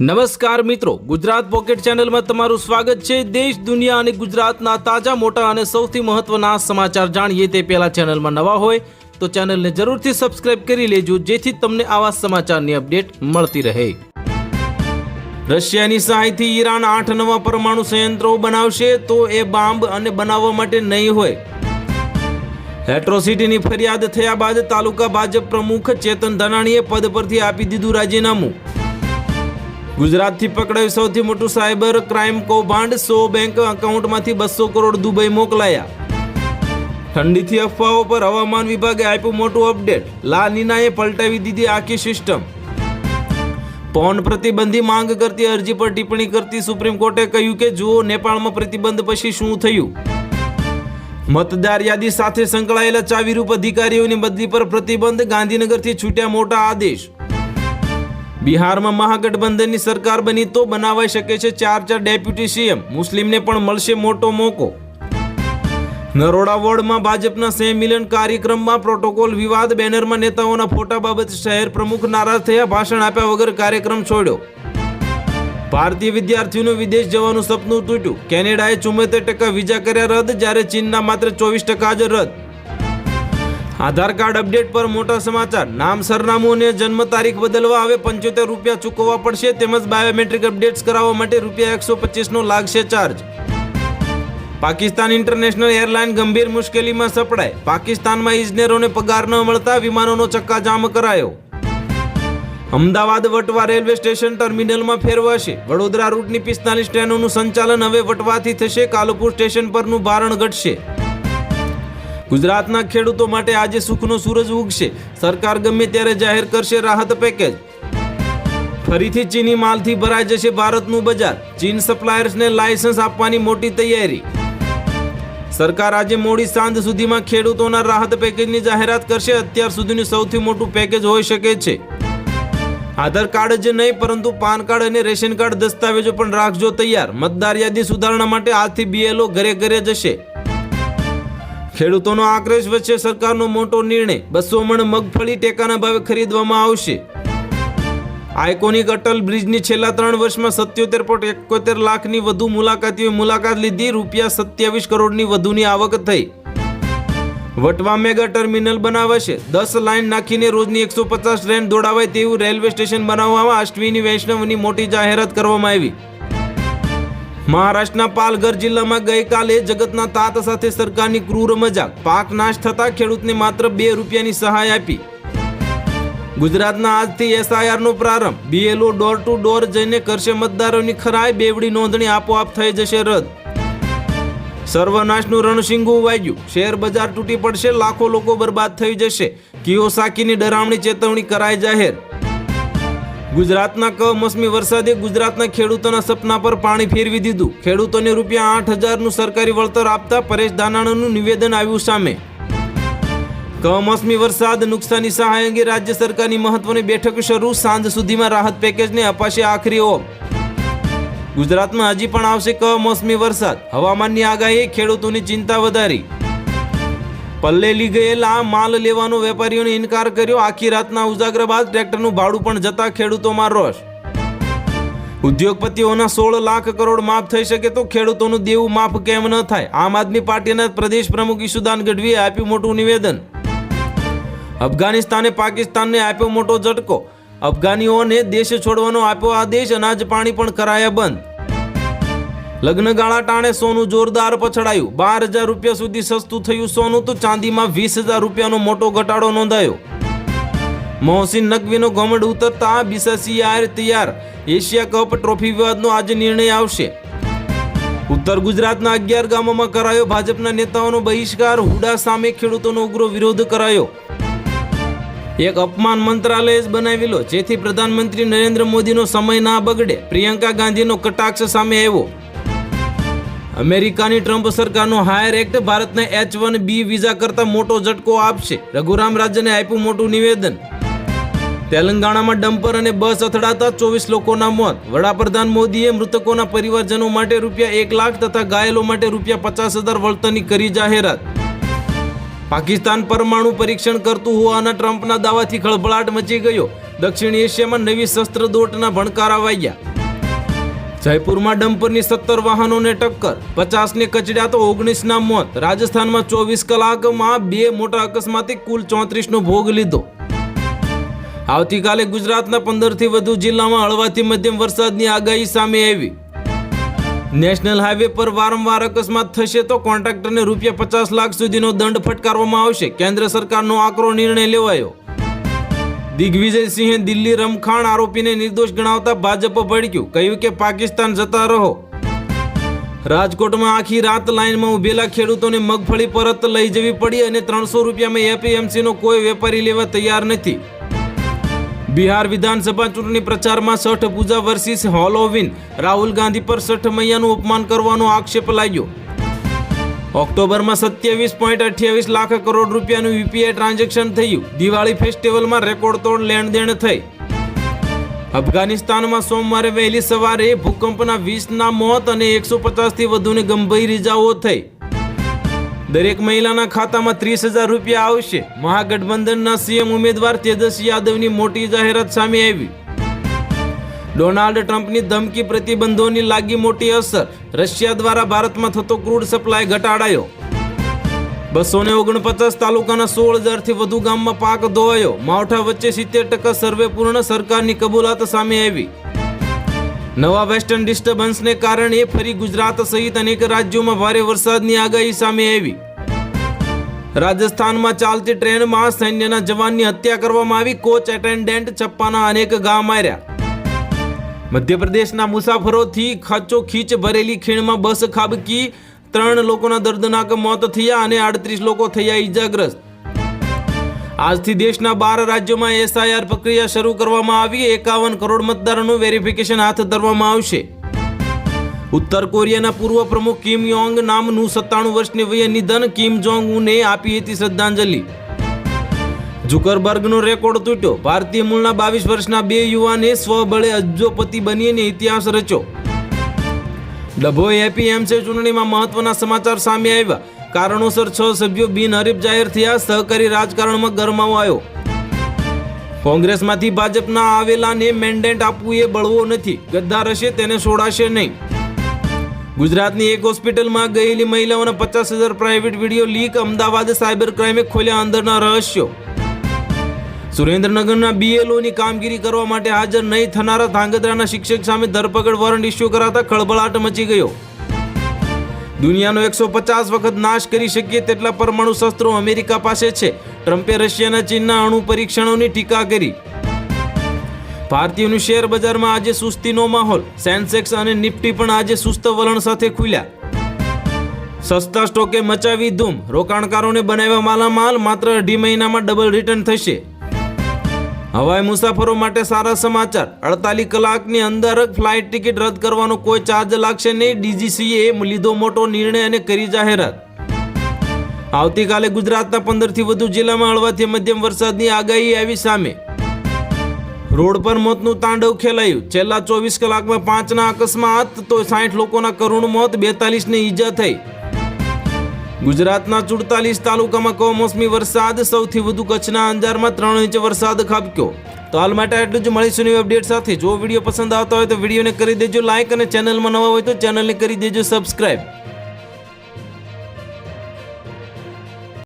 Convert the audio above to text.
નમસ્કાર મિત્રો, ગુજરાત પોકેટ ચેનલમાં તમારું સ્વાગત છે. દેશ, દુનિયા અને ગુજરાતના તાજા, મોટા અને સૌથી મહત્વના સમાચાર જાણીએ તે પહેલા ચેનલમાં નવા હોય તો ચેનલને જરૂરથી સબસ્ક્રાઇબ કરી લેજો, જેથી તમને આવા સમાચારની અપડેટ મળતી રહે. રશિયાની સહાયથી ઈરાન આઠ નવા પરમાણુ સંયંત્રો બનાવશે તો એ બાંબ અને બનાવવા માટે નહીં હોય. એટ્રોસિટીની ફરિયાદ થયા બાદ તાલુકા ભાજપ પ્રમુખ ચેતન ધનાણીએ પદ પરથી આપી દીધું રાજીનામું. ગુજરાતથી પકડાયું સૌથી મોટું સાયબર ક્રાઇમ કૌભાંડ સો બેંક એકાઉન્ટમાંથી બસો કરોડ દુબઈ મોકલાયા. ઠંડીથી અફવાઓ પર હવામાન વિભાગે આપ્યું મોટું અપડેટ. લા નીનાએ પલટાવી દીધી આખી સિસ્ટમ. પોન પ્રતિબંધી માંગ કરતી અરજી પર ટિપ્પણી કરતી સુપ્રીમ કોર્ટે કહ્યું કે, જુઓ નેપાળમાં પ્રતિબંધ પછી શું થયું? મતદાર યાદી સાથે સંકળાયેલા ચાવીરૂપ અધિકારીઓની બદલી પર પ્રતિબંધ ગાંધીનગરથી છૂટ્યા મોટા આદેશ. બિહારમાં મહાગઠબંધનની સરકાર બની તો બનાવાઈ શકે છે ચાર ચાર ડેપ્યુટી સીએમ. મુસ્લિમને પણ મળશે મોટો મોકો. નરોડા વોર્ડમાં ભાજપના સ્નેહ મિલન કાર્યક્રમમાં પ્રોટોકોલ વિવાદ, બેનરમાં નેતાઓના ફોટા બાબતે, શહેર પ્રમુખ નારાજ થયા, ભાષણ આપ્યા વગર કાર્યક્રમ છોડ્યો. ભારતીય વિદ્યાર્થીઓનું વિદેશ જવાનું સપનું તૂટ્યું. કેનેડાએ ચુમ્મોતેર ટકા વિઝા કર્યા રદ, જ્યારે ચીનના માત્ર ચોવીસ ટકા જ રદ. આધાર કાર્ડ અપડેટ પર મોટા સમાચાર. નામ, સરનામું અને જન્મ તારીખ બદલવા હવે પંચોતેર રૂપિયા ચૂકવવા પડશે તેમજ બાયોમેટ્રિક અપડેટ્સ કરાવવા માટે રૂપિયા એકસો પચીસનો લાગશે ચાર્જ. પાકિસ્તાન ઇન્ટરનેશનલ એરલાઇન ગંભીર મુશ્કેલીમાં સપડાય. પાકિસ્તાનમાં ઇજનેરોને પગાર ન મળતા વિમાનોનો ચક્કાજામ કરાયો. અમદાવાદ વટવા રેલવે સ્ટેશન ટર્મિનલમાં ફેરવાશે. વડોદરા રૂટની પિસ્તાલીસ ટ્રેનોનું સંચાલન હવે વટવાથી થશે. કાલુપુર સ્ટેશન પરનું ભારણ ઘટશે. ગુજરાતના ખેડૂતો માટે આજે સુખનો સૂરજ ઉગશે. સરકાર ગમે ત્યારે જાહેર કરશે રાહત પેકેજ. ફરીથી ચીની માલથી ભરાઈ જશે ભારતનું બજાર. ચીન સપ્લાયર્સને લાયસન્સ આપવાની મોટી તૈયારી. સરકાર આજે મોડી સાંજ સુધીમાં ખેડૂતોના રાહત પેકેજની જાહેરાત કરશે. અત્યાર સુધીનું સૌથી મોટું પેકેજ હોઈ શકે છે. આધાર કાર્ડ જ નહીં, પરંતુ પાન કાર્ડ અને રેશન કાર્ડ દસ્તાવેજો પણ રાખજો તૈયાર. મતદાર યાદી સુધારણા માટે આજથી બીએલઓ ઘરે ઘરે જશે. ખેડૂતોનો આક્રોશ વચ્ચે સરકારનો મોટો નિર્ણય બસો મણ મગફળી ટેકાના ભાવે ખરીદવામાં આવશે. આઇકોનિક અટલ બ્રિજની છેલ્લા ત્રણ વર્ષમાં સત્યોતેર પોઈન્ટ એકોતેર લાખની વધુ મુલાકાતીઓએ મુલાકાત લીધી. રૂપિયા સત્યાવીસ કરોડની વધુની આવક થઈ. વટવા મેગા ટર્મિનલ બનાવાશે. દસ લાઇન નાખીને રોજની એકસો પચાસ ટ્રેન દોડાવાય તેવું રેલવે સ્ટેશન બનાવવામાં અશ્વિની વૈષ્ણવની મોટી જાહેરાત કરવામાં આવી. મહારાષ્ટ્રના પાલઘર જિલ્લામાં ગઈકાલે જગતના તાત સાથે સરકારની ક્રૂર મજાક. પાક નાશ થતા ખેડૂતને માત્ર બે રૂપિયાની સહાય આપી. ગુજરાતના આજથી એસઆઈઆરનો પ્રારંભ. બીએલઓ ડોર ટુ ડોર જઈને કરશે મતદારોની ખરાઈ, બેવડી નોંધણી આપોઆપ થઈ જશે રદ. સર્વનાશનું રણસિંગું વાગ્યું. શેર બજાર તૂટી પડશે, લાખો લોકો બરબાદ થઈ જશે. કિયોસાકીની ડરામણી ચેતવણી કરાઈ જાહેર. ગુજરાતના કમોસમી વરસાદે ગુજરાતના ખેડૂતોના સપના પર પાણી ફેરવી દીધું. ખેડૂતોને રૂપિયા આઠ હજારનું સરકારી વળતર આપતા પરેશ દાનાણાનું નિવેદન આવ્યું સામે. કમોસમી વરસાદ નુકસાની સહાય અંગે રાજ્ય સરકારની મહત્વની બેઠક શરૂ. સાંજ સુધીમાં રાહત પેકેજને અપાશે આખરી ઓપ ગુજરાતમાં હજી પણ આવશે કમોસમી વરસાદ. હવામાનની આગાહીએ ખેડૂતોની ચિંતા વધારી. પલ્લેલી ગયેલા માલ લેવાનો વેપારીઓને ઇનકાર કર્યો. આખી રાતના ઉજાગર બાદ ટ્રેક્ટરનું ભાડું પણ જતા ખેડૂતોમાં રોષ. ઉદ્યોગપતિઓના સોળ લાખ કરોડ માફ થઈ શકે તો ખેડૂતોનું દેવું માફ કેમ ન થાય? આમ આદમી પાર્ટીના પ્રદેશ પ્રમુખ ઈશુદાન ગઢવીએ આપ્યું મોટું નિવેદન. અફઘાનિસ્તાને પાકિસ્તાનને આપ્યો મોટો ઝટકો. અફઘાનીઓને દેશ છોડવાનો આપ્યો આદેશ, અનાજ, પાણી પણ કરાયા બંધ. લગ્નગાળા ટાણે સોનું જોરદાર પછડાયું. બાર હજાર રૂપિયા સુધી સસ્તું થયું સોનું તો ચાંદીમાં વીસ હજાર રૂપિયાનો મોટો ઘટાડો નોંધાયો. મોહસિન નકવીનો ઘમંડ ઉતરતા બીસીસીઆઈ તૈયાર. એશિયા કપ ટ્રોફી વિવાદનો આજે નિર્ણય આવશે. ઉત્તર ગુજરાતના અગિયાર ગામોમાં કરાયો ભાજપના નેતાઓનો બહિષ્કાર. હુડા સામે ખેડૂતોનો ઉગ્ર વિરોધ કરાયો. એક અપમાન મંત્રાલય જ બનાવેલો, જેથી પ્રધાનમંત્રી નરેન્દ્ર મોદીનો સમય ના બગડે. પ્રિયંકા ગાંધીનો કટાક્ષ સામે આવ્યો. અમેરિકાની ટ્રમ્પ સરકારનો હાયર એક્ટ ભારતને એચ વન બી વિઝા કરતા મોટો ઝટકો આપશે. રઘુરામ રાજ્યને આપ્યું મોટું નિવેદન. તેલંગાણામાં ડમ્પર અને બસ અથડાતા ચોવીસ લોકોના મોત. વડાપ્રધાન મોદીએ મૃતકોના પરિવારજનો માટે રૂપિયા એક લાખ તથા ઘાયલો માટે રૂપિયા પચાસ હજાર વળતરની કરી જાહેરાત. પાકિસ્તાન પરમાણુ પરીક્ષણ કરતું હોવાના ટ્રમ્પના દાવાથી ખળભળાટ મચી ગયો. દક્ષિણ એશિયામાં નવી શસ્ત્ર દોટના ભણકારા વાગ્યા જયપુરમાં ડમ્પરની સત્તર વાહનોને ટક્કર. પચાસને કચડ્યા તો ઓગણીસના મોત. રાજસ્થાનમાં ચોવીસ કલાકમાં બે મોટા અકસ્માતે કુલ ચોત્રીસનો ભોગ લીધો. આવતીકાલે ગુજરાતના પંદરથી વધુ જિલ્લામાં હળવાથી મધ્યમ વરસાદની આગાહી સામે આવી. નેશનલ હાઈવે પર વારંવાર અકસ્માત થશે તો કોન્ટ્રાક્ટરને રૂપિયા પચાસ લાખ સુધીનો દંડ ફટકારવામાં આવશે. કેન્દ્ર સરકારનો આકરો નિર્ણય લેવાયો. દિગ્વિજયસિંહે દિલ્હી રમખાણ આરોપીને નિર્દોષ ગણાવતા ભાજપ ભડક્યું. કહ્યું કે પાકિસ્તાન જતા રહો. રાજકોટમાં આખી રાત લાઇનમાં ઉભેલા ખેડૂતોને મગફળી પરત લઈ જવી પડી અને ત્રણસો રૂપિયામાં એપીએમસીનો કોઈ વેપારી લેવા તૈયાર નથી. બિહાર વિધાનસભા ચૂંટણી પ્રચારમાં છઠ પૂજા વર્સિસ હોલોવિન. રાહુલ ગાંધી પર છઠ મૈયાનું અપમાન કરવાનો આક્ષેપ લાગ્યો. ઓક્ટોબરમાં સત્યાવીસ પોઈન્ટ અઠ્યાવીસ લાખ કરોડ રૂપિયાનું યુપીઆઈ ટ્રાન્ઝેક્શન થયું. દિવાળી ફેસ્ટિવલમાં રેકોર્ડ તોડ લેણદેણ થઈ. અફઘાનિસ્તાનમાં સોમવારે વહેલી સવારે ભૂકંપના વીસના મોત અને એકસો પચાસથી વધુની ગંભીર ઇજાઓ થઈ. દરેક મહિલાના ખાતામાં ત્રીસ હજાર રૂપિયા આવશે. મહાગઠબંધનના સીએમ ઉમેદવાર તેજસ્વી યાદવની મોટી જાહેરાત સામે આવી. ડોનાલ્ડ ટ્રમ્પની ધમકી પ્રતિબંધોની લાગી મોટી અસર. રશિયા દ્વારા ભારતમાં થતો ક્રૂડ સપ્લાય ઘટાડાયો. બસો ને ઓગણપચાસ તાલુકાના સોળ હજારથી વધુ ગામમાં પાક ધોવાયો. માવઠા વચ્ચે સિત્તેર ટકા સર્વે પૂર્ણ, સરકારની કબૂલાત સામે આવી. નવા વેસ્ટર્ન ડિસ્ટર્બન્સને કારણે ફરી ગુજરાત સહિત અનેક રાજ્યોમાં ભારે વરસાદની આગાહી સામે આવી. રાજસ્થાનમાં ચાલતી ટ્રેનમાં સૈન્યના જવાનની હત્યા કરવામાં આવી. કોચ એટેન્ડન્ટ છપ્પાના અનેક ઘા માર્યા. મધ્યપ્રદેશના મુસાફરોથી ખાચો ખીચ ભરેલી ખીણમાં બસ ખાબકી, ત્રણ લોકોના દર્દનાક મોત થયા અને આડત્રીસ લોકો થયા ઈજાગ્રસ્ત. આજથી દેશના બાર રાજ્યોમાં એસઆઈઆર પ્રક્રિયા શરૂ કરવામાં આવી, એકાવન કરોડ મતદારોનું વેરિફિકેશન હાથ ધરવામાં આવશે. ઉત્તર કોરિયાના પૂર્વ પ્રમુખ કિમ યોંગ નામનું સત્તાણું વર્ષની વયે નિધન કિમ જોંગ ઉને આપી હતી શ્રદ્ધાંજલિ. ઝુકરબર્ગનો રેકોર્ડ તૂટ્યો. ભારતીય મૂળના બાવીસ વર્ષના બે યુવાને સ્વબળે અબજોપતિ બનીને ઇતિહાસ રચ્યો. ડભોઈ એપીએમસી ચૂંટણીમાં મહત્વના સમાચાર સામે આવ્યા. કારણોસર છ સભ્યો બિનહરીફ જાહેર થયા. સહકારી રાજકારણમાં ગરમાવો આવ્યો. કોંગ્રેસમાંથી ભાજપના આવેલાને મેન્ડેટ આપવું એ બળવો નથી. ગદ્દાર હશે તેને છોડાશે નહીં. ગુજરાતની એક હોસ્પિટલમાં ગયેલી મહિલાઓના પચાસ હજાર private video leak Ahmedabad cyber ક્રાઇમે ખોલ્યા અંદરના રહસ્યો. સુરેન્દ્રનગરના બીએલઓની કામગીરી કરવા માટે હાજર નહીં થનારા ધાંગધ્રાના શિક્ષક સામે ધરપકડ વોરંટ ઇસ્યુ કરાતા ખળભળાટ મચી ગયો. દુનિયાનો એકસો પચાસ વખત નાશ કરી શકીએ તેટલા પરમાણુ શસ્ત્રો અમેરિકા પાસે છે. ટ્રમ્પે રશિયાના ચીનના અણુ પરીક્ષણોની ટીકા કરી. ભારતીયોનું શેર બજારમાં આજે સુસ્તીનો માહોલ. સેન્સેક્સ અને નિફ્ટી પણ આજે સુસ્ત વલણ સાથે ખુલ્યા. સસ્તા સ્ટોકે મચાવી ધૂમ. રોકાણકારોને બનાવ્યા માલામાલ. માત્ર અઢી મહિનામાં ડબલ રિટર્ન થશે. હવાઈ મુસાફરો માટે સારા સમાચાર. અડતાલીસ કલાકની અંદર ફ્લાઇટ ટિકિટ રદ કરવાનો કોઈ ચાર્જ લાગશે નહીં. ડીજીસીએ લીધો મોટો નિર્ણય અને કરી જાહેરાત. આવતીકાલે ગુજરાતના પંદરથી વધુ જિલ્લામાં હળવાથી મધ્યમ વરસાદની આગાહી આવી સામે. રોડ પર મોતનું તાંડવ ખેલાયું. છેલ્લા ચોવીસ કલાકમાં પાંચના અકસ્માત, તો સાઠ લોકોના કરુણ મોત, બેતાલીસને ઈજા થઈ. ગુજરાતના ચુડતાલીસ તાલુકામાં કમોસમી વરસાદ, સૌથી વધુ કચ્છના અંજારમાં ત્રણ ઇંચ વરસાદ ખાબક્યો. તો હાલ માટે આટલું જ મળીશું નવી અપડેટ સાથે. જો વીડિયો પસંદ આવતો હોય તો વિડીયોને કરી દેજો લાઇક અને ચેનલમાં નવા હોય તો ચેનલને કરી દેજો સબસ્ક્રાઇબ